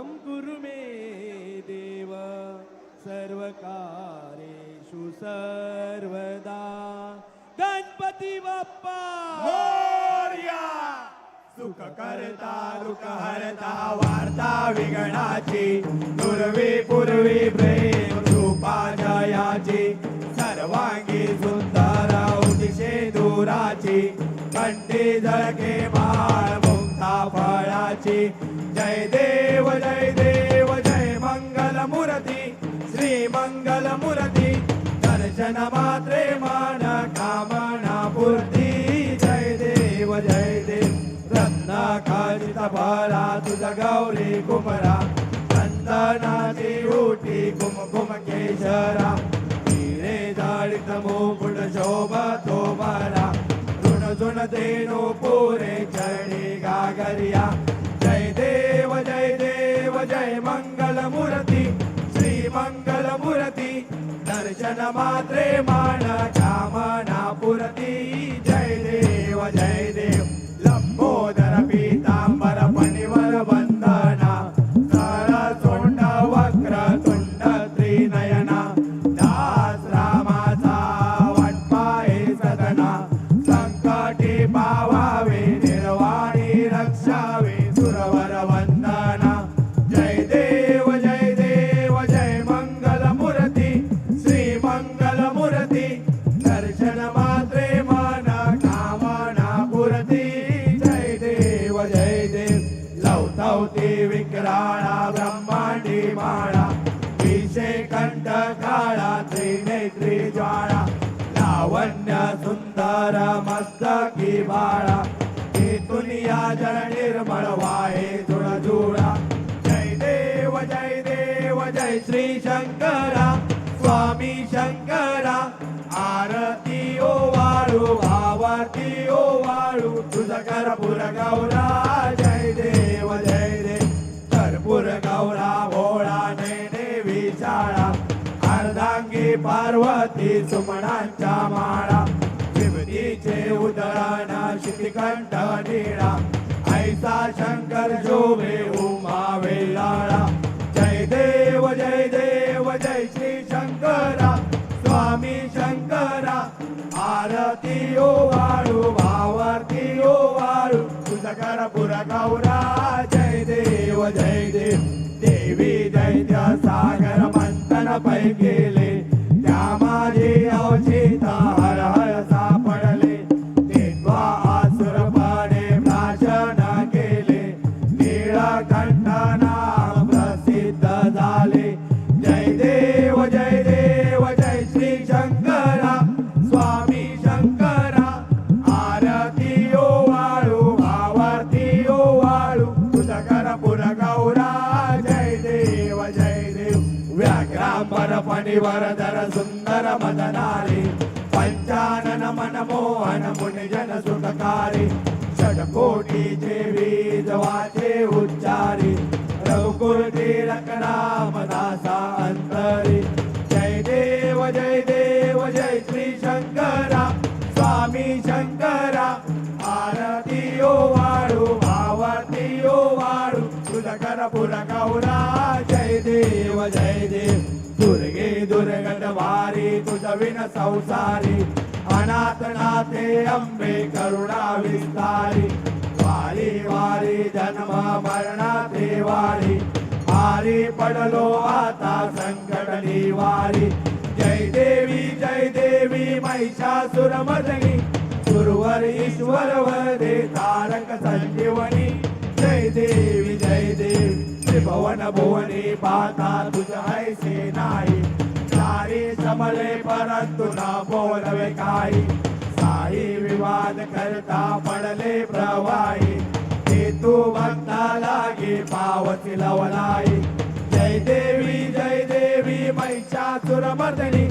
निर्विघ्नं कुरु मे देव सर्वकारेषु सर्वदा। गणपती बाप्पा! मोरया! सुख करता दुःख हरता वार्ता विघणाची पूर्वी पूर्वी प्रेम रूपा जयाची सर्वांगी सुंदर उदिशे दुराची कंठी झळके माळ मुक्ता फळाची जय देव जय देव जय मंगल मुरती श्री मंगल मुरती दर्शन मात्रे मान कामना पूर्ती जय देव जय देव रत्ना काजित फळा तुझ गौरी कुमरा चंदनाची उठी कुमकुम केशरा हिरे जाळीत मुकुट शोभतो बरा ऋण झुण देणू पुरे चढी गागरिया जय मंगल मूर्ती श्री मंगल दर्शन मात्रे कन्या सुंदर मस्तकी बाळा. इथून या जन निर्मळ वाहे जुळजुळा जय देव जय देव जय श्री शंकरा. स्वामी शंकरा आरती ओ वाळू भावाती ओ वाळू. तुझ करपुर सा शंकर शोभे उमा वेलाळा। जय देव जय देव जय श्री शंकरा। स्वामी शंकरा आरती ओ वाळू भावारती ओ वाळू तुझ पुर गौरा जय देव जय देव। देवी दैत्य सागर मंथन पै गेले धर सुंदर मदनारी पंचानन मनमोहन मुनिजन सुखकारी षटकोटीचे वीज वाचे उच्चारी रघुकुल तिलक नाम दासा अंतरी जय देव जय देव जय श्री शंकरा स्वामी शंकरा पुर गौरा जय देव जय देव. दुर्गे दुर्गत वारी तुझ विन संसारी. अनाथ नाथे अंबे करुणा विस्तारी. वारी वारी जन्म मरणाते वारी आरी पडलो आता संकट निवारी. जय देवी जय देवी महिषासुर मदनी सुरवर ईश्वर वदे तारक संजीवनी. जय देव जय देव ते नाही सारे समले परंतु ना बोलवे काही साई विवाद करता पडले प्रवाही ते तू लागे पावती लवलाई. जय देवी जय देवी मैचा सुरमर्दनी.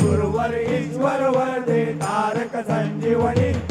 सुरवर ईश्वर वर्धे तारक संजीवनी.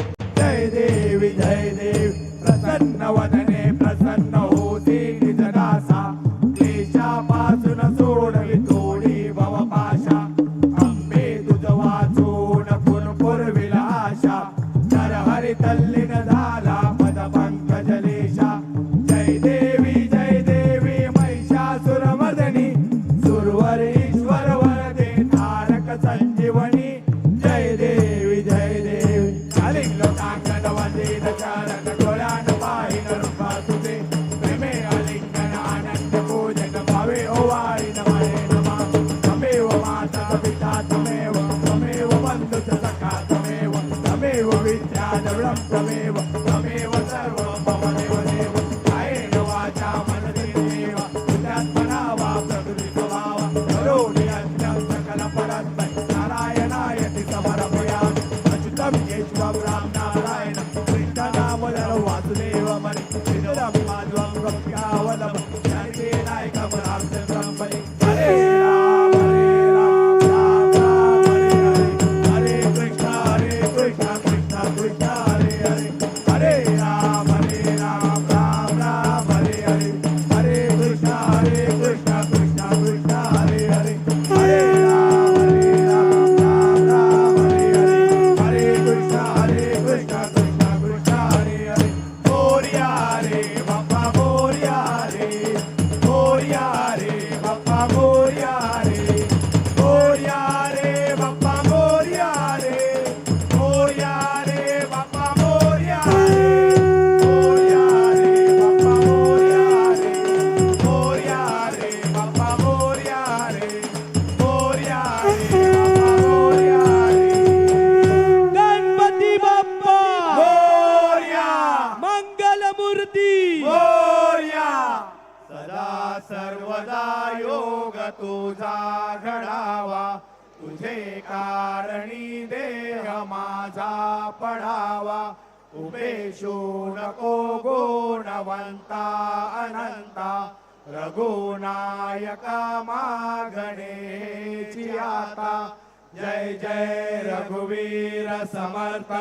Gracias. तुझा घडावा तुझे कारणी देह माझा पडावा उपेशो नको गुणवंता अनंता. रघुनायका मागणे आता. जय जय रघुवीर समर्थ.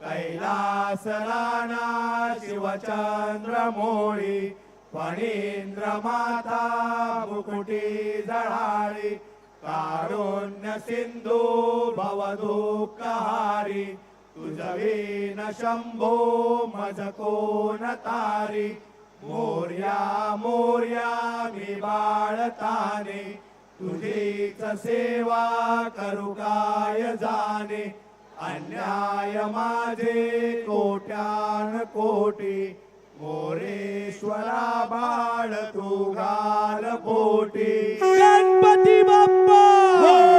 कैलास कैलासराना शिवचंद्र मोळी. फणींद्र माता मुकुटी जळाळी कारुण्य सिंधू भवदुःखहारी तुझवीन शंभो मज कोण तारी मोर्या मोर्या मी बाळताने तुझीच सेवा करू काय जाणे? अन्याय माझे कोट्यान कोटी मोरेश्वरा बाळ तू घाल पोटी. गणपती बाप्पा! हो!